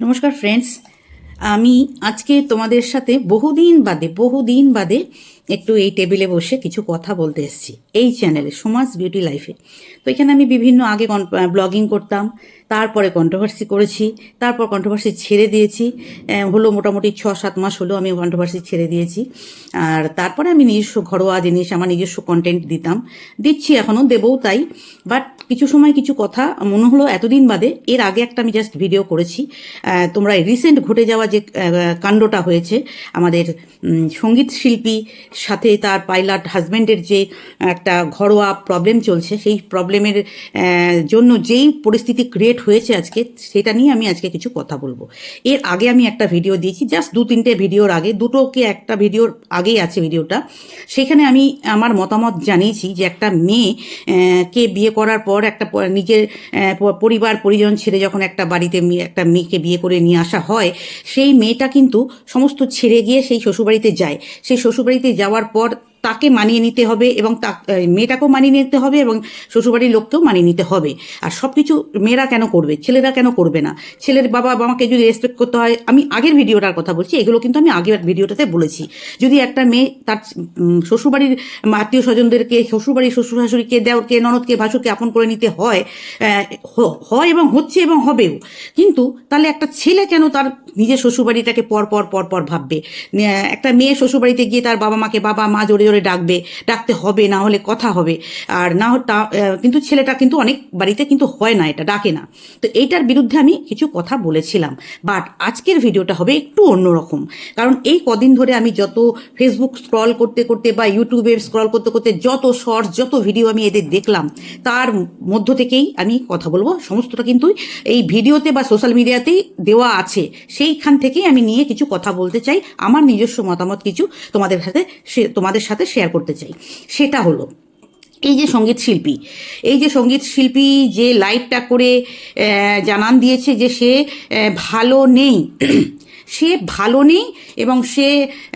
নমস্কার ফ্রেন্ডস আমি আজকে তোমাদের সাথে বহুদিন বাদে বহুদিন বাদে একটু এই টেবিলে বসে কিছু কথা বলতে এসেছি এই চ্যানেলে, সমাজ বিউটি লাইফে। তো এখানে আমি বিভিন্ন, আগে ব্লগিং করতাম, তারপরে কন্ট্রোভার্সি করেছি, তারপর কন্ট্রোভার্সি ছেড়ে দিয়েছি হলো মোটামুটি ছ সাত মাস হলো আমি কন্ট্রোভার্সি ছেড়ে দিয়েছি। আর তারপরে আমি নিজস্ব ঘরোয়া জিনিস, আমার নিজস্ব কন্টেন্ট দিতাম, দিচ্ছি এখনও দেবও তাই। বাট কিছু সময় কিছু কথা মনে হলো এতদিন বাদে, এর আগে একটা আমি জাস্ট ভিডিও করেছি তোমরা রিসেন্ট ঘটে যাওয়া যে কাণ্ডটা হয়েছে, আমাদের সংগীত শিল্পী সাথে তার পাইলট হাজব্যান্ডের যে, একটা ঘরোয়া প্রবলেম চলছে, সেই প্রবলেমের জন্য যেই পরিস্থিতি ক্রিয়েট হয়েছে আজকে, সেটা নিয়ে আমি আজকে কিছু কথা বলব। এর আগে আমি একটা ভিডিও দিয়েছি জাস্ট দু তিনটে ভিডিওর আগে দুটো কি একটা ভিডিওর আগেই আছে ভিডিওটা সেখানে আমি আমার মতামত জানিয়েছি যে একটা মেয়ে কে বিয়ে করার পর একটা নিজের পরিবার, পরিজন ছেড়ে যখন একটা বাড়িতে একটা মেয়েকে বিয়ে করে নিয়ে আসা হয় সেই মেয়েটা কিন্তু সমস্ত ছেড়ে গিয়ে সেই শ্বশুরবাড়িতে যায়। সেই শ্বশুরবাড়িতে যাওয়ার পর তাকে মানিয়ে নিতে হবে এবং তা মেয়েটাকেও মানিয়ে নিতে হবে এবং শ্বশুরবাড়ির লোককেও মানিয়ে নিতে হবে। আর সব কিছু মেয়েরা কেন করবে? ছেলেরা কেন করবে না? ছেলের বাবা বাবাকে যদি রেসপেক্ট করতে হয়, আমি আগের ভিডিওটার কথা বলছি, এগুলো কিন্তু আমি আগের ভিডিওটাতে বলেছি। যদি একটা মেয়ে তার শ্বশুরবাড়ির আত্মীয় স্বজনদেরকে, শ্বশুরবাড়ির শ্বশুর শাশুড়িকে দেওরকে, ননদকে, ভাসুরকে আপন করে নিতে হয় হয় এবং হচ্ছে এবং হবেও। কিন্তু তাহলে একটা ছেলে কেন তার নিজের শ্বশুরবাড়িটাকে পর পর পর পর ভাববে? একটা মেয়ে শ্বশুরবাড়িতে গিয়ে তার বাবা মাকে বাবা মা জোরে জোরে ডাকবে, ডাকতে হবে, না হলে কথা হবে। আর না তা- কিন্তু ছেলেটা কিন্তু অনেক বাড়িতে কিন্তু হয় না, এটা ডাকে না। তো এইটার বিরুদ্ধে আমি কিছু কথা বলেছিলাম। বাট আজকের ভিডিওটা হবে একটু অন্যরকম। কারণ এই কদিন ধরে আমি যত ফেসবুক স্ক্রল করতে করতে বা ইউটিউবে স্ক্রল করতে করতে যত শর্টস যত ভিডিও আমি এদের দেখলাম, তার মধ্য থেকেই আমি কথা বলব। সমস্তটা কিন্তু এই ভিডিওতে বা সোশ্যাল মিডিয়াতেই দেওয়া আছে। সেইখান থেকেই আমি নিয়ে কিছু কথা বলতে চাই। আমার নিজস্ব মতামত কিছু তোমাদের সাথে তোমাদের সাথে শেয়ার করতে চাই। সেটা হলো, এই যে সংগীত শিল্পী, এই যে সংগীত শিল্পী যে লাইভটা করে জানান দিয়েছে যে সে ভালো নেই। সে ভালো নেই এবং সে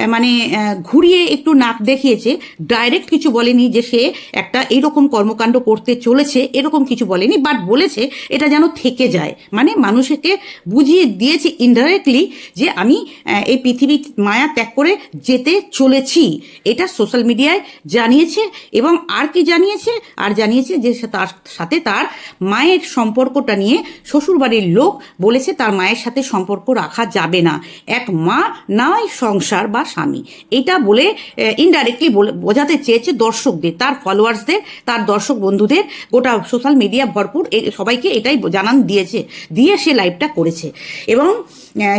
মানে ঘুরিয়ে একটু নাক দেখিয়েছে। ডাইরেক্ট কিছু বলেনি যে সে একটা এরকম কর্মকাণ্ড করতে চলেছে, এরকম কিছু বলেনি বাট বলেছে এটা যেন থেকে যায়। মানে মানুষকে বুঝিয়ে দিয়েছে ইনডাইরেক্টলি যে আমি এই পৃথিবী মায়া ত্যাগ করে যেতে চলেছি। এটা সোশ্যাল মিডিয়ায় জানিয়েছে এবং আর কি জানিয়েছে? আর জানিয়েছে যে তার সাথে তার মায়ের সম্পর্কটা নিয়ে শ্বশুরবাড়ির লোক বলেছে, তার মায়ের সাথে সম্পর্ক রাখা যাবে না। এক মা নয় সংসার বা স্বামী। এটা বলে ইনডাইরেক্টলি বোঝাতে চেয়েছে দর্শকদের, তার ফলোয়ার্সদের তার দর্শক বন্ধুদের। গোটা সোশ্যাল মিডিয়া ভরপুর সবাইকে এটাই জানান দিয়েছে, দিয়ে সে লাইভটা করেছে। এবং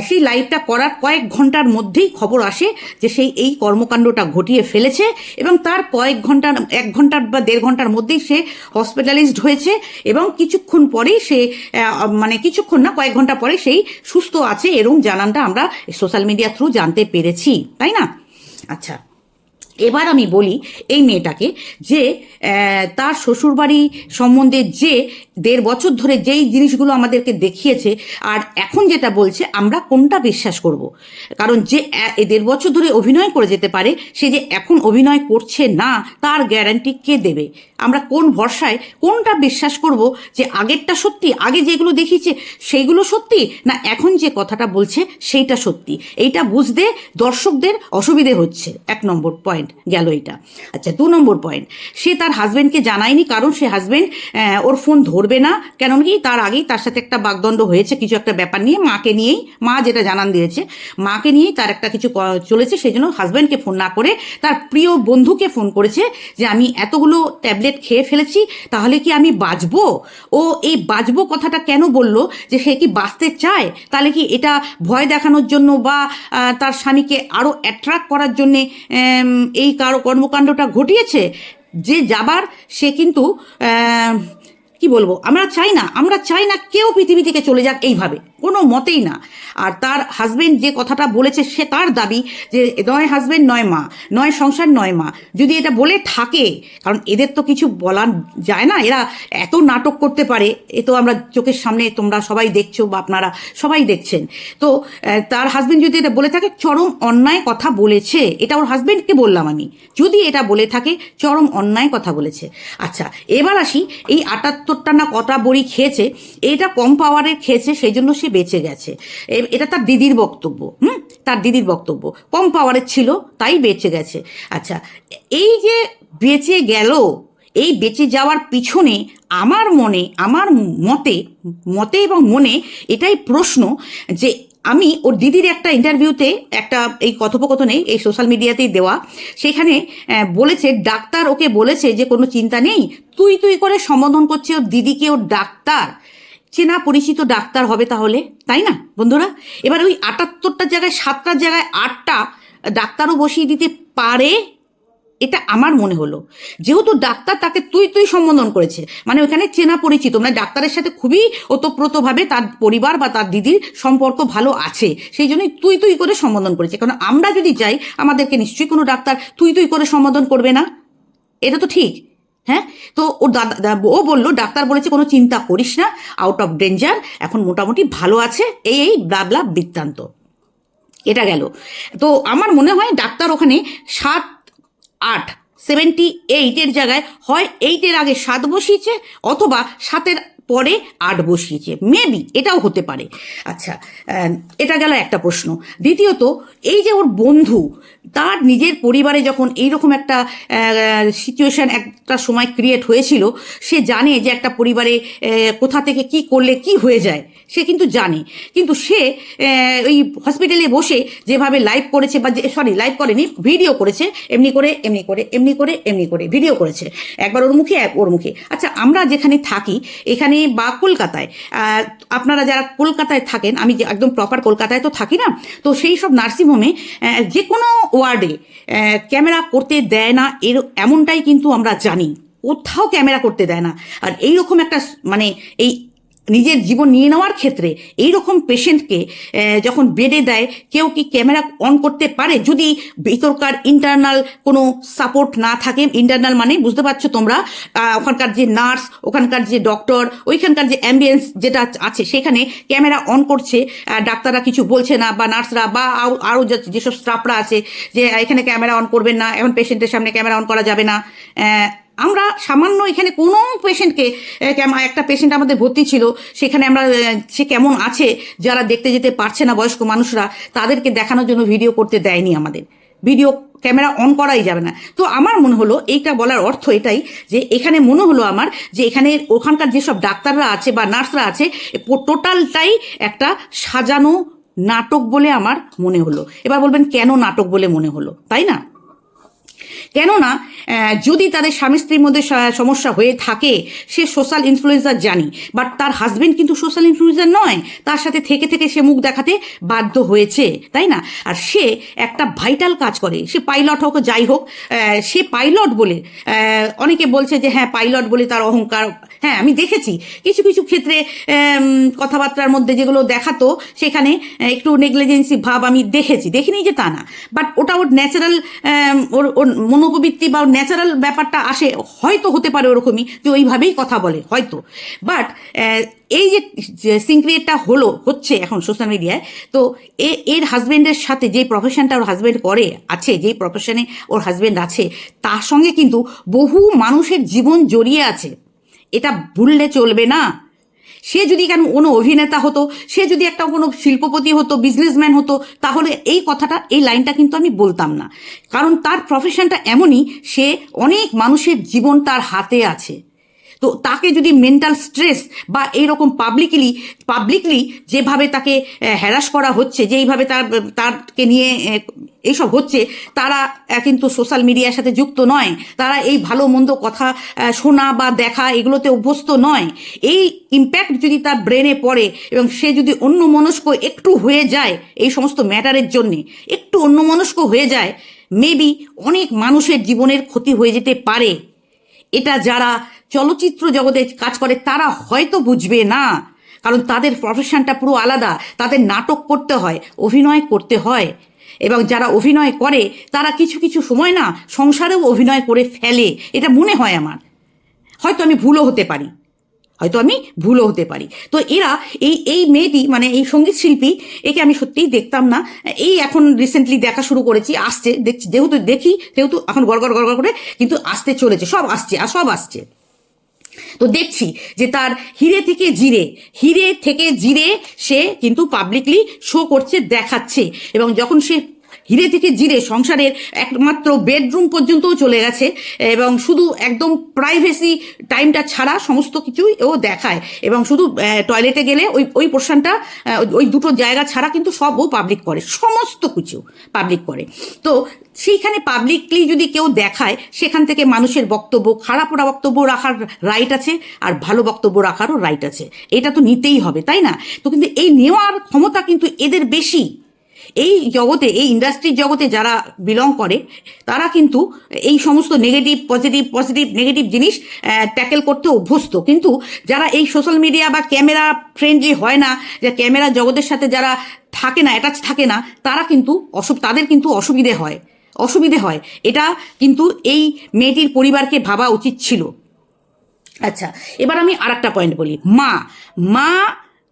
সেই লাইভটা করার কয়েক ঘণ্টার মধ্যেই খবর আসে যে সেই এই কর্মকাণ্ডটা ঘটিয়ে ফেলেছে এবং তার কয়েক ঘণ্টার, এক ঘণ্টার বা দেড় ঘণ্টার মধ্যেই সে হসপিটালাইজড হয়েছে এবং কিছুক্ষণ পরেই সে মানে কিছুক্ষণ না, কয়েক ঘণ্টা পরে সেই সুস্থ আছে এরম জানানটা আমরা সোশ্যাল মিডিয়া থ্রু জানতে পেরেছি, তাই না? আচ্ছা। এবার আমি বলি এই মেয়েটাকে যে তার শ্বশুরবাড়ি সম্বন্ধে যে দেড় বছর ধরে যেই জিনিসগুলো আমাদেরকে দেখিয়েছে, আর এখন যেটা বলছে, আমরা কোনটা বিশ্বাস করব? কারণ যে দেড় বছর ধরে অভিনয় করে যেতে পারে, সে যে এখন অভিনয় করছে না, তার গ্যারান্টি কে দেবে? আমরা কোন ভরসায়, কোনটা বিশ্বাস করব যে আগেরটা সত্যি, আগে যেগুলো দেখিয়েছে সেইগুলো সত্যি, না এখন যে কথাটা বলছে সেইটা সত্যি? এইটা বুঝতে দর্শকদের অসুবিধে হচ্ছে। এক নম্বর পয়েন্ট গেল এটা আচ্ছা দু নম্বর পয়েন্ট সে তার হাজব্যান্ডকে জানায়নি কারণ সে হাজব্যান্ড ওর ফোন ধরবে না। কেন কি? তার আগেই তার সাথে একটা বাগদণ্ড হয়েছে, কিছু একটা ব্যাপার নিয়ে মাকে নিয়েই। মা যেটা জানান দিয়েছে, মাকে নিয়েই তার একটা কিছু চলেছে সেই জন্য হাজব্যান্ডকে ফোন না করে তার প্রিয় বন্ধুকে ফোন করেছে যে, আমি এতগুলো ট্যাবলেট খেয়ে ফেলেছি, তাহলে কি আমি বাঁচবো? ও এই বাঁচবো কথাটা কেন বলল? যে, সে কি বাঁচতে চায়? তাহলে কি এটা ভয় দেখানোর জন্য বা তার স্বামীকে আরও অ্যাট্রাক্ট করার জন্যে এই কারও কর্মকাণ্ডটা ঘটিয়েছে যে যাবার সে কিন্তু কি বলব? আমরা চাই না, আমরা চাই না কেউ পৃথিবী থেকে চলে যাক এইভাবে। কোনো মতেই না। আর তার হাজবেন্ড যে কথাটা বলেছে, সে তার দাবি যে নয় হাজবেন্ড নয় মা, নয় সংসার, নয় মা। যদি এটা বলে থাকে, কারণ এদের তো কিছু বলা যায় না, এরা এত নাটক করতে পারে, এ তো আমরা চোখের সামনে তোমরা সবাই দেখছ বা আপনারা সবাই দেখছেন। তো তার হাজবেন্ড যদি এটা বলে থাকে, চরম অন্যায় কথা বলেছে, এটা ওর হাজবেন্ডকে বললাম আমি। যদি এটা বলে থাকে, চরম অন্যায় কথা বলেছে। আচ্ছা এবার আসি এই আটাত্তর আটাত্তরটা না কটা বড়ি খেয়েছে, এটা কম পাওয়ারের খেয়েছে সেই জন্য সে বেঁচে গেছে। এটা তার দিদির বক্তব্য, হুম? তার দিদির বক্তব্য। কম পাওয়ারের ছিল, তাই বেঁচে গেছে। আচ্ছা এই যে বেঁচে গেল, এই বেঁচে যাওয়ার পিছনে আমার মনে, আমার মতে মতে এবং মনে এটাই প্রশ্ন যে আমি ওর দিদির একটা ইন্টারভিউতে একটা এই কথোপকথনে এই সোশ্যাল মিডিয়াতেই দেওয়া। সেখানে বলেছে, ডাক্তার ওকে বলেছে যে, কোনো চিন্তা নেই। তুই তুই করে সম্বোধন করছে ওর দিদিকে ওর ডাক্তার। চেনা পরিচিত ডাক্তার হবে তাহলে, তাই না, বন্ধুরা? এবার ওই আটাত্তরটার জায়গায় সাতটার জায়গায় আটটা ডাক্তারও বসিয়ে দিতে পারে এটা আমার মনে হলো। যেহেতু ডাক্তার তাকে তুই তুই সম্বোধন করেছে মানে ওখানে চেনা পরিচিত মানে ডাক্তারের সাথে খুবই ওতপ্রোতভাবে তার পরিবার বা তার দিদির সম্পর্ক ভালো আছে, সেই জন্যই তুই তুই করে সম্বোধন করেছে। কারণ আমরা যদি যাই, আমাদেরকে নিশ্চয়ই কোনো ডাক্তার তুই তুই করে সম্বোধন করবে না। এটা তো ঠিক হ্যাঁ? তো ও দাদা ও বলল, ডাক্তার বলেছে কোনো চিন্তা করিস না আউট অফ ডেঞ্জার এখন মোটামুটি ভালো আছে, এই এই ব্লাবলা বৃত্তান্ত। এটা গেল। তো আমার মনে হয় ডাক্তার ওখানে সাত আট। সেভেন্টি এইটের জায়গায় হয় এইটের আগে সাত বসিয়েছে অথবা সাতের পরে আট বসিয়েছে। মেবি এটাও হতে পারে। আচ্ছা এটা গেল একটা প্রশ্ন। দ্বিতীয়ত, এই যে ওর বন্ধু, তার নিজের পরিবারে যখন এইরকম একটা সিচুয়েশন একটা সময় ক্রিয়েট হয়েছিল, সে জানে যে একটা পরিবারে কোথা থেকে কি করলে কি হয়ে যায়। সে কিন্তু জানে। কিন্তু সে ওই হসপিটালে বসে যেভাবে লাইভ করেছে বা সরি লাইভ করেনি ভিডিও করেছে, এমনি করে এমনি করে এমনি করে এমনি করে ভিডিও করেছে। একবার ওর মুখে, এক ওর মুখে। আচ্ছা আমরা যেখানে থাকি, এখানে বা কলকাতায় আপনারা যারা কলকাতায় থাকেন, আমি একদম প্রপার কলকাতায় তো থাকি না, তো সেই সব নার্সিংহোমে যে কোনো ওয়ার্ডে ক্যামেরা করতে দেয় না, এর, এমনটাই কিন্তু আমরা জানি। কোথাও ক্যামেরা করতে দেয় না। আর এইরকম একটা মানে এই নিজের জীবন নিয়ে নেওয়ার ক্ষেত্রে এই রকম পেশেন্টকে যখন বেডে দেয়, কেউ কি ক্যামেরা অন করতে পারে? যদি ভিতরকার ইন্টারনাল কোনো সাপোর্ট না থাকে ইন্টারনাল মানে বুঝতে পারছ তোমরা ওখানকার যে নার্স, ওখানকার যে ডক্টর ওইখানকার যে অ্যাম্বুলেন্স যেটা আছে, সেখানে ক্যামেরা অন করছে ডাক্তাররা কিছু বলছে না, বা নার্সরা, বা আরও- যেসব স্টাফরা আছে, যে, এখানে ক্যামেরা অন করবেন না, এখন পেশেন্টের সামনে ক্যামেরা অন করা যাবে না আমরা সামান্য এখানে কোনো পেশেন্টকে একটা পেশেন্ট আমাদের ভর্তি ছিল, সেখানে আমরা সে কেমন আছে, যারা দেখতে যেতে পারছে না বয়স্ক মানুষরা, তাদেরকে দেখানোর জন্য ভিডিও করতে দেয়নি আমাদের। ভিডিও ক্যামেরা অন করাই যাবে না। তো আমার মনে হলো, এইটা বলার অর্থ এটাই যে, এখানে মনে হলো আমার যে, এখানে ওখানকার যেসব ডাক্তাররা আছে বা নার্সরা আছে টোটালটাই একটা সাজানো নাটক বলে আমার মনে হলো। এবার বলবেন, কেন নাটক বলে মনে হলো? তাই না? কেননা যদি তাদের স্বামী স্ত্রীর মধ্যে সমস্যা হয়ে থাকে, সে সোশ্যাল ইনফ্লুয়েন্সার জানি বাট তার হাজবেন্ড কিন্তু সোশ্যাল ইনফ্লুয়েন্সার নয়, তার সাথে থেকে থেকে সে মুখ দেখাতে বাধ্য হয়েছে, তাই না? আর সে একটা ভাইটাল কাজ করে, সে পাইলট হোক, যাই হোক সে পাইলট বলে অনেকে বলছে যে হ্যাঁ পাইলট বলে তার অহংকার হ্যাঁ আমি দেখেছি, কিছু কিছু ক্ষেত্রে কথাবার্তার মধ্যে যেগুলো দেখাতো, সেখানে একটু নেগলিজেন্সি ভাব আমি দেখেছি, দেখিনি যে তা না বাট ওটা ওর ন্যাচারাল ওর ওর মনোপবৃত্তি বা ন্যাচারাল ব্যাপারটা আসে, হয়তো হতে পারে ওরকমই যে ওইভাবেই কথা বলে, হয়তো। বাট এই যে সিনক্রিয়েটটা হলো, হচ্ছে এখন সোশ্যাল মিডিয়ায় তো এ, এর হাজব্যান্ডের সাথে যে প্রফেশনটা ওর হাজব্যান্ড করে, আছে, যেই প্রফেশনে ওর হাজব্যান্ড আছে, তার সঙ্গে কিন্তু বহু মানুষের জীবন জড়িয়ে আছে। এটা ভুললে চলবে না। সে যদি কেন কোনো অভিনেতা হতো, সে যদি একটা কোনো শিল্পপতি হতো বিজনেসম্যান হতো, তাহলে এই কথাটা, এই লাইনটা কিন্তু আমি বলতাম না। কারণ তার প্রফেশনটা এমনই, সে অনেক মানুষের জীবন তার হাতে আছে। তো তাকে যদি মেন্টাল স্ট্রেস বা এইরকম পাবলিকলি পাবলিকলি যেভাবে তাকে হ্যারাস করা হচ্ছে, যেইভাবে তার, তারকে নিয়ে এইসব হচ্ছে, তারা কিন্তু সোশ্যাল মিডিয়ার সাথে যুক্ত নয়। তারা এই ভালো মন্দ কথা শোনা বা দেখা এগুলোতে অভ্যস্ত নয়। এই ইম্প্যাক্ট যদি তার ব্রেনে পড়ে এবং সে যদি অন্য মনস্ক একটু হয়ে যায় এই সমস্ত ম্যাটারের জন্যে, একটু অন্য মনস্ক হয়ে যায় মেবি অনেক মানুষের জীবনের ক্ষতি হয়ে যেতে পারে। এটা যারা চলচ্চিত্র জগতে কাজ করে, তারা হয়তো বুঝবে না। কারণ তাদের প্রফেশনটা পুরো আলাদা। তাদের নাটক করতে হয়, অভিনয় করতে হয়। এবং যারা অভিনয় করে, তারা কিছু কিছু সময় না সংসারেও অভিনয় করে ফেলে। এটা মনে হয় আমার। হয়তো আমি ভুলও হতে পারি। হয়তো আমি ভুলও হতে পারি। তো এরা এই এই মেয়েটি মানে এই সংগীত শিল্পী, একে আমি সত্যিই দেখতাম না। এই এখন রিসেন্টলি দেখা শুরু করেছি, আসছে। দেখছি যেহেতু দেখি, সেহেতু এখন গড় গড় গড় গড় করে কিন্তু আসতে চলেছে। সব আসছে, আর সব আসছে। তো দেখছি যে তার হিরে থেকে জিরে, হিরে থেকে জিরে সে কিন্তু পাবলিকলি শো করছে, দেখাচ্ছে। এবং যখন সে হিরে থেকে জিরে সংসারের একমাত্র বেডরুম পর্যন্তও চলে গেছে এবং শুধু একদম প্রাইভেসি টাইমটা ছাড়া সমস্ত কিছুই ও দেখায় এবং শুধু টয়লেটে গেলে ওই ওই পোর্শনটা ওই দুটো জায়গা ছাড়া কিন্তু সব ও পাবলিক করে, সমস্ত কিছু পাবলিক করে। তো সেইখানে পাবলিকলি যদি কেউ দেখায়, সেখান থেকে মানুষের বক্তব্য খারাপ বক্তব্য রাখার রাইট আছে আর ভালো বক্তব্য রাখারও রাইট আছে। এটা তো নিতেই হবে, তাই না? তো কিন্তু এই নেওয়ার ক্ষমতা কিন্তু এদের বেশি। এই জগতে, এই ইন্ডাস্ট্রির জগতে যারা বিলং করে, তারা কিন্তু এই সমস্ত নেগেটিভ পজিটিভ পজিটিভ নেগেটিভ জিনিস ট্যাকেল করতে অভ্যস্ত। কিন্তু যারা এই সোশ্যাল মিডিয়া বা ক্যামেরা ফ্রেন্ডলি হয় না, যে ক্যামেরা জগতের সাথে যারা থাকে না অ্যাটাচ থাকে না, তারা কিন্তু অসুখ তাদের কিন্তু অসুবিধে হয়। অসুবিধে হয়। এটা কিন্তু এই মেয়েটির পরিবারকে ভাবা উচিত ছিল। আচ্ছা এবার আমি আর একটা পয়েন্ট বলি। মা মা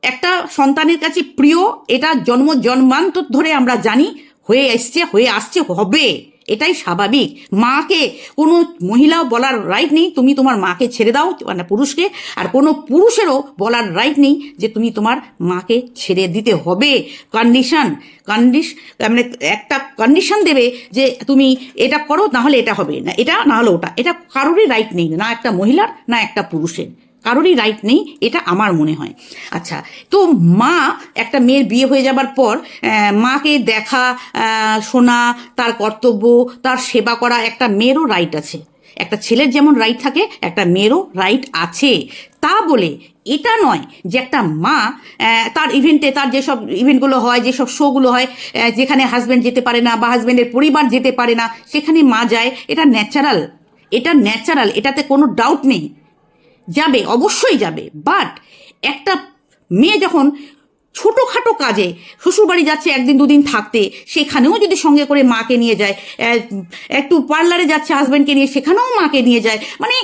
একটা সন্তানের কাছে প্রিয়, এটা জন্ম জন্মান্তর ধরে আমরা জানি, হয়ে এসছে, হয়ে আসছে, হবে। এটাই স্বাভাবিক। মাকে কোনো মহিলাও বলার রাইট নেই, তুমি তোমার মাকে ছেড়ে দাও মানে পুরুষকে, আর কোনো পুরুষেরও বলার রাইট নেই যে তুমি তোমার মাকে ছেড়ে দিতে হবে। কন্ডিশন কন্ডিশ মানে একটা কন্ডিশন দেবে যে তুমি এটা করো, নাহলে এটা হবে না, এটা না হলে ওটা। এটা কারোরই রাইট নেই, না একটা মহিলার, না একটা পুরুষের। কারোরই রাইট নেই, এটা আমার মনে হয়। আচ্ছা তো মা একটা মেয়ের বিয়ে হয়ে যাবার পর মাকে দেখা শোনা, তার কর্তব্য, তার সেবা করা, একটা মেয়েরও রাইট আছে। একটা ছেলের যেমন রাইট থাকে, একটা মেয়েরও রাইট আছে। তা বলে এটা নয় যে একটা মা তার ইভেন্টে তার যেসব ইভেন্টগুলো হয়, যেসব শোগুলো হয় যেখানে হাজব্যান্ড যেতে পারে না বা হাজব্যান্ডের পরিবার যেতে পারে না, সেখানে মা যায়, এটা ন্যাচারাল এটা ন্যাচারাল এটাতে কোনো ডাউট নেই। যাবে অবশ্যই যাবে। বাট একটা মেয়ে যখন ছোটোখাটো কাজে। শ্বশুরবাড়ি যাচ্ছে একদিন দুদিন থাকতে। সেখানেও যদি সঙ্গে করে মাকে নিয়ে যায় একটু পার্লারে যাচ্ছে হাজব্যান্ডকে নিয়ে, সেখানেও মাকে নিয়ে যায়। মানে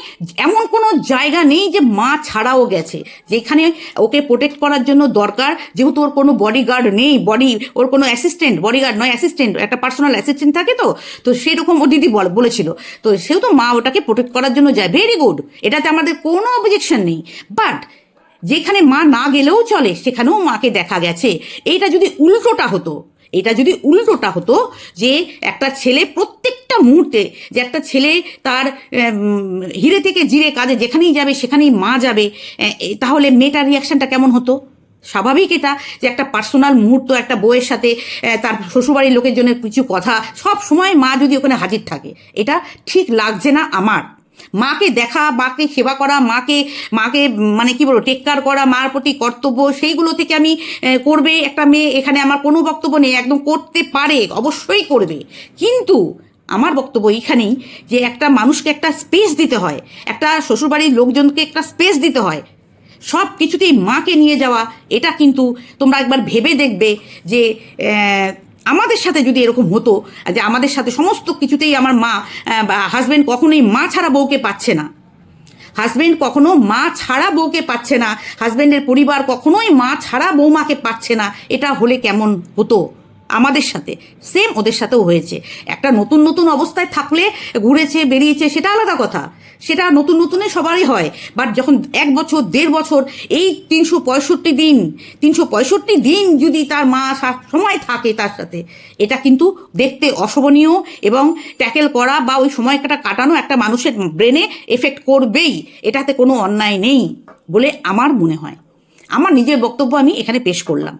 এমন কোনো জায়গা নেই যে মা ছাড়াও গেছে। যেখানে ওকে প্রোটেক্ট করার জন্য দরকার, যেহেতু ওর কোনো বডিগার্ড নেই বডি ওর কোনো অ্যাসিস্ট্যান্ট বডিগার্ড নয় অ্যাসিস্ট্যান্ট একটা পার্সোনাল অ্যাসিস্ট্যান্ট থাকে তো। তো সেরকম ও দিদি বল, বলেছিল। তো সেহেতু মা ওটাকে প্রোটেক্ট করার জন্য যায়। ভেরি গুড এটাতে আমাদের কোনো অবজেকশন নেই। বাট যেখানে মা না গেলেও চলে, সেখানেও মাকে দেখা গেছে। এইটা যদি উল্টোটা হতো, এটা যদি উল্টোটা হতো যে একটা ছেলে প্রত্যেকটা মুহূর্তে, যে একটা ছেলে তার হিরে থেকে জিরে কাজে যেখানেই যাবে, সেখানেই মা যাবে তাহলে মেয়েটার রিয়াকশনটা কেমন হতো? স্বাভাবিক এটা যে একটা পার্সোনাল মুহূর্ত, একটা বউয়ের সাথে তার শ্বশুরবাড়ির লোকের জন্য কিছু কথা, সব সময় মা যদি ওখানে হাজির থাকে। এটা ঠিক লাগছে না আমার। মাকে দেখা, মাকে সেবা করা, মাকে মাকে মানে কি বলব টেক্কার করা, মার প্রতি কর্তব্য, সেইগুলো থেকে আমি করবে। একটা মেয়ে এখানে আমার কোনো বক্তব্য নেই, একদম করতে পারে, অবশ্যই করবে। কিন্তু আমার বক্তব্য এইখানেই যে একটা মানুষকে একটা স্পেস দিতে হয়, একটা শ্বশুরবাড়ির লোকজনকে একটা স্পেস দিতে হয়। সব কিছুতেই মাকে নিয়ে যাওয়া, এটা কিন্তু তোমরা একবার ভেবে দেখবে যে আমাদের সাথে যদি এরকম হতো, যে আমাদের সাথে সমস্ত কিছুতেই আমার মা হাজব্যান্ড কখনোই মা ছাড়া বউকে পাচ্ছে না। হাজব্যান্ড কখনো মা ছাড়া বউকে পাচ্ছে না। হাজব্যান্ডের পরিবার কখনোই মা ছাড়া বৌমাকে পাচ্ছে না। এটা হলে কেমন হতো? আমাদের সাথে সেম ওদের সাথেও হয়েছে। একটা নতুন নতুন অবস্থায় থাকলে, ঘুরেছে, বেরিয়েছে, সেটা আলাদা কথা। সেটা নতুন নতুনে সবারই হয়। বাট যখন এক বছর, দেড় বছর, এই তিনশো পঁয়ষট্টি দিন, তিনশো পঁয়ষট্টি দিন যদি তার মা সময় থাকে তার সাথে, এটা কিন্তু দেখতে অশোভনীয় এবং ট্যাকেল করা বা ওই সময়টা কাটানো একটা মানুষের ব্রেনে এফেক্ট করবেই। এটাতে কোনো অন্যায় নেই বলে আমার মনে হয়। আমার নিজের বক্তব্য আমি এখানে পেশ করলাম।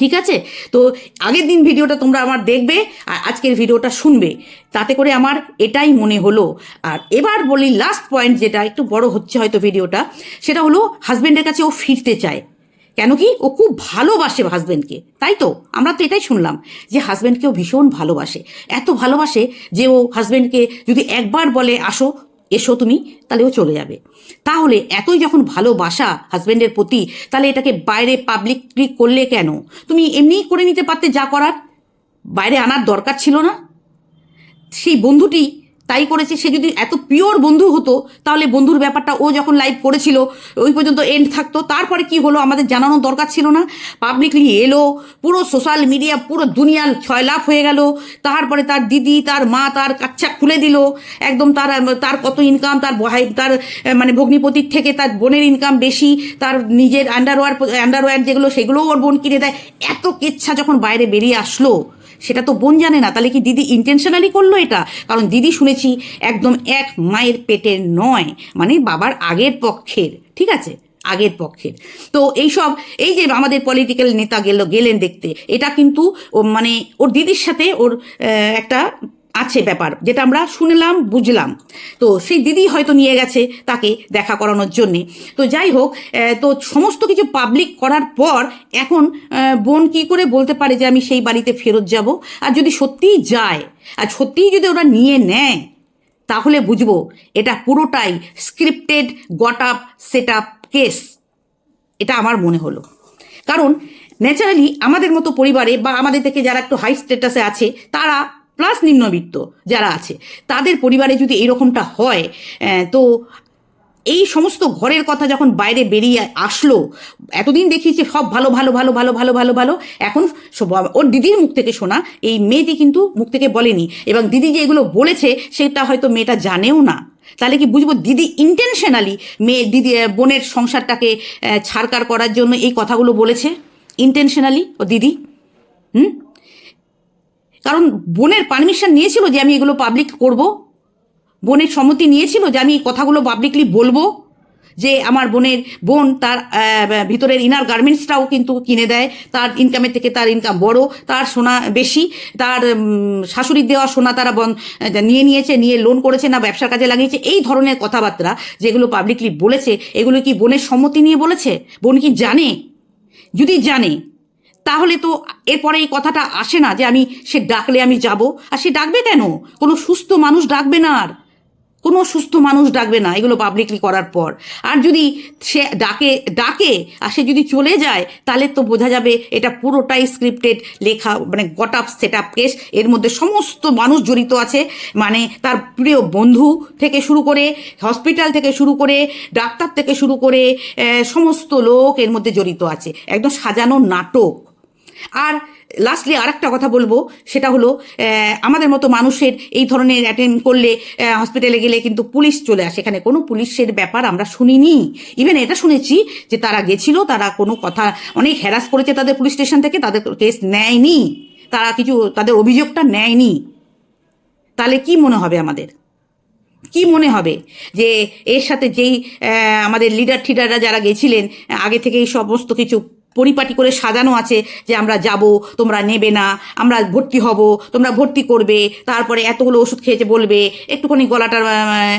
ঠিক আছে? তো আগের দিন ভিডিওটা তোমরা আমার দেখবে, আর আজকের ভিডিওটা শুনবে। তাতে করে আমার এটাই মনে হলো। আর এবার বলি লাস্ট পয়েন্ট যেটা, একটু বড় হচ্ছে হয়তো ভিডিওটা, সেটা হলো হাজব্যান্ডের কাছে ও ফিরতে চায়। কেন কি? ও খুব ভালোবাসে হাজবেন্ডকে তাই তো? আমরা তো এটাই শুনলাম যে হাজবেন্ডকেও ভীষণ ভালোবাসে। এত ভালোবাসে যে ও হাজবেন্ডকে যদি একবার বলে, আসো এসো তুমি, তাহলে ও চলে যাবে। তাহলে এতই যখন ভালোবাসা হাজব্যান্ডের প্রতি, তাহলে এটাকে বাইরে পাবলিকলি করলে কেন? তুমি এমনিই করে নিতে পারতে যা করার? বাইরে আনার দরকার ছিল না? সেই বন্ধুটি তাই করেছে, সে যদি এত পিওর বন্ধু হতো, তাহলে বন্ধুর ব্যাপারটা ও যখন লাইভ করেছিল, ওই পর্যন্ত এন্ড থাকতো। তারপরে কি হলো, আমাদের জানানোর দরকার ছিল না। পাবলিকলি এলো, পুরো সোশ্যাল মিডিয়া পুরো দুনিয়ার ছয় ছয়লাভ হয়ে গেল। তারপরে তার দিদি, তার মা, তার কাচ্চা খুলে দিল। একদম তার তার কত ইনকাম তার ভাই তার মানে ভগ্নিপতির থেকে তার বোনের ইনকাম বেশি, তার নিজের আন্ডারওয়ার আন্ডারওয়্যার যেগুলো, সেগুলোও ওর বোন কিনে দেয়। এত কেচ্ছা যখন বাইরে বেরিয়ে আসলো সেটা তো বোন জানে না, তাহলে কি দিদি ইন্টেনশনালি করল এটা? কারণ দিদি শুনেছি একদম এক মায়ের পেটের নয় মানে বাবার আগের পক্ষের, ঠিক আছে? আগের পক্ষের। তো এইসব, এই যে আমাদের পলিটিক্যাল নেতা গেল, গেলেন দেখতে, এটা কিন্তু মানে ওর দিদির সাথে ওর একটা আছে ব্যাপার, যেটা আমরা শুনলাম, বুঝলাম। তো সেই দিদি হয়তো নিয়ে গেছে তাকে দেখা করানোর জন্যে। তো যাই হোক তো সমস্ত কিছু পাবলিক করার পর এখন বোন কি করে বলতে পারে যে আমি সেই বাড়িতে ফেরত যাব? আর যদি সত্যিই যায়, আর সত্যিই যদি ওরা নিয়ে নেয়, তাহলে বুঝব এটা পুরোটাই scripted got up set up case এটা আমার মনে হলো। কারণ ন্যাচারালি আমাদের মতো পরিবারে বা আমাদের থেকে যারা একটু হাই স্ট্যাটাসে আছে, তারা প্লাস নিম্নবিত্ত যারা আছে, তাদের পরিবারে যদি এরকমটা হয় তো এই সমস্ত ঘরের কথা যখন বাইরে বেরিয়ে আসলো, এতদিন দেখিয়েছে সব ভালো ভালো ভালো ভালো ভালো ভালো ভালো। এখন ওর দিদির মুখ থেকে শোনা, এই মেয়েটি কিন্তু মুখ থেকে বলেনি। এবং দিদি যে এগুলো বলেছে, সেটা হয়তো মেয়েটা জানেও না। তাহলে কি বুঝব, দিদি ইন্টেনশনালি মেয়ে, দিদি বোনের সংসারটাকে ছাড়কার করার জন্য এই কথাগুলো বলেছে? ইন্টেনশনালি ও দিদি? হুম? কারণ বোনের পারমিশন নিয়েছিল যে আমি এগুলো পাবলিক করব। বোনের সম্মতি নিয়েছিল যে আমি কথাগুলো পাবলিকলি বলব যে আমার বোনের বোন তার ভিতরের ইনার গার্মেন্টসটাও কিন্তু কিনে দেয়। তার ইনকামের থেকে তার ইনকাম বড়, তার সোনা বেশি, তার শাশুড়ির দেওয়া সোনা তারা বন নিয়ে নিয়েছে, নিয়ে লোন করেছে না, ব্যবসার কাজে লাগিয়েছে, এই ধরনের কথাবার্তা যেগুলো পাবলিকলি বলেছে, এগুলো কি বোনের সম্মতি নিয়ে বলেছে? বোন কি জানে? যদি জানে তাহলে তো এরপরে এই কথাটা আসে না যে আমি, সে ডাকলে আমি যাব। আর সে ডাকবে কেন? কোনো সুস্থ মানুষ ডাকবে না আর। কোনো সুস্থ মানুষ ডাকবে না এগুলো পাবলিকলি করার পর। আর যদি সে ডাকে ডাকে, আর সে যদি চলে যায়, তাহলে তো বোঝা যাবে এটা পুরোটাই স্ক্রিপ্টেড লেখা মানে got up set up case এর মধ্যে সমস্ত মানুষ জড়িত আছে। মানে তার প্রিয় বন্ধু থেকে শুরু করে হসপিটাল থেকে শুরু করে, ডাক্তার থেকে শুরু করে সমস্ত লোক এর মধ্যে জড়িত আছে। একদম সাজানো নাটক। আর লাস্টলি আর একটা কথা বলব, সেটা হলো আমাদের মতো মানুষের এই ধরনের অ্যাটেন্ড করলে হসপিটালে গেলে কিন্তু পুলিশ চলে আসে। এখানে কোনো পুলিশের ব্যাপার আমরা শুনিনি। ইভেন এটা শুনেছি যে তারা গেছিল, তারা কোনো কথা অনেক হ্যারাস করেছে তাদের পুলিশ স্টেশন থেকে, তাদের কেস নেয়নি। তারা কিছু, তাদের অভিযোগটা নেয়নি। তাহলে কি মনে হবে আমাদের? কি মনে হবে যে এর সাথে যেই আমাদের লিডার ঠিডাররা যারা গেছিলেন, আগে থেকেই সমস্ত কিছু পরিপাটি করে সাজানো আছে যে আমরা যাব, তোমরা নেবে না, আমরা ভর্তি হব, তোমরা ভর্তি করবে, তারপরে এতগুলো ওষুধ খেয়েছে বলবে, একটুখানি গলাটার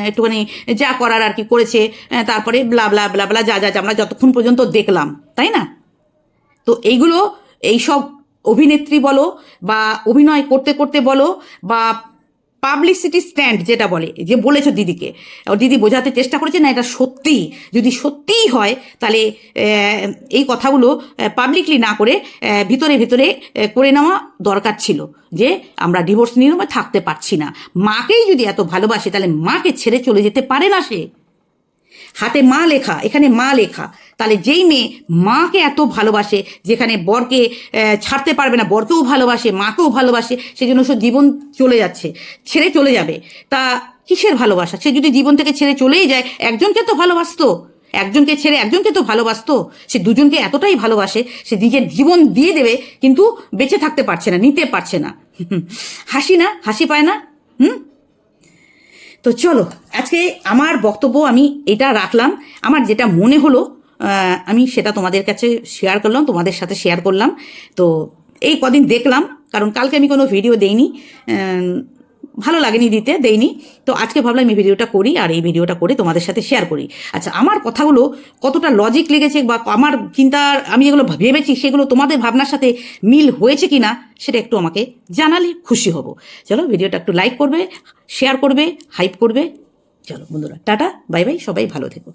একটুখানি যা করার আর কি করেছে তারপরে ব্লা ব্লা ব্লা ব্লা যা যা আমরা যতক্ষণ পর্যন্ত দেখলাম, তাই না? তো এইগুলো, এইসব অভিনেত্রী বলো বা অভিনয় করতে করতে বলো বা পাবলিসিটি স্ট্যান্ড যেটা বলে যে বলেছ দিদিকে দিদি বোঝাতে চেষ্টা করেছে, না এটা সত্যি যদি সত্যিই হয়, তাহলে এই কথাগুলো পাবলিকলি না করে ভিতরে ভিতরে করে নেওয়া দরকার ছিল যে আমরা ডিভোর্স নিয়ে থাকতে পারছি না। মাকেই যদি এত ভালোবাসে, তাহলে মাকে ছেড়ে চলে যেতে পারে না সে। হাতে মা লেখা, এখানে মা লেখা। তাহলে যেই মেয়ে মাকে এত ভালোবাসে, যেখানে বরকে ছাড়তে পারবে না, বরকেও ভালোবাসে, মাকেও ভালোবাসে সেজন্য সে জীবন চলে যাচ্ছে, ছেড়ে চলে যাবে, তা কিসের ভালোবাসা? সে যদি জীবন থেকে ছেড়ে চলেই যায়, একজনকে তো ভালোবাসতো। একজনকে ছেড়ে একজনকে তো ভালোবাসতো। সে দুজনকে এতটাই ভালোবাসে, সে নিজের জীবন দিয়ে দেবে, কিন্তু বেঁচে থাকতে পারছে না, নিতে পারছে না। হাসি না? হাসি পায় না? হুম? তো চলো, আজকে আমার বক্তব্য আমি এটা রাখলাম। আমার যেটা মনে হলো আমি সেটা তোমাদের কাছে শেয়ার করলাম, তোমাদের সাথে শেয়ার করলাম। তো এই কদিন দেখলাম, কারণ কালকে আমি কোনো ভিডিও দেইনি। ভালো লাগেনি দিতে, দেইনি। তো আজকে ভাবলাম এই ভিডিওটা করি আর এই ভিডিওটা করে তোমাদের সাথে শেয়ার করি। আচ্ছা আমার কথাগুলো কতটা লজিক লেগেছে বা আমার চিন্তার আমি যেগুলো ভেবেছি, সেগুলো তোমাদের ভাবনার সাথে মিল হয়েছে কি না সেটা একটু আমাকে জানালে খুশি হব। চলো, ভিডিওটা একটু লাইক করবে শেয়ার করবে হাইপ করবে। চলো, বন্ধুরা, টাটা বাই বাই সবাই ভালো থেকো।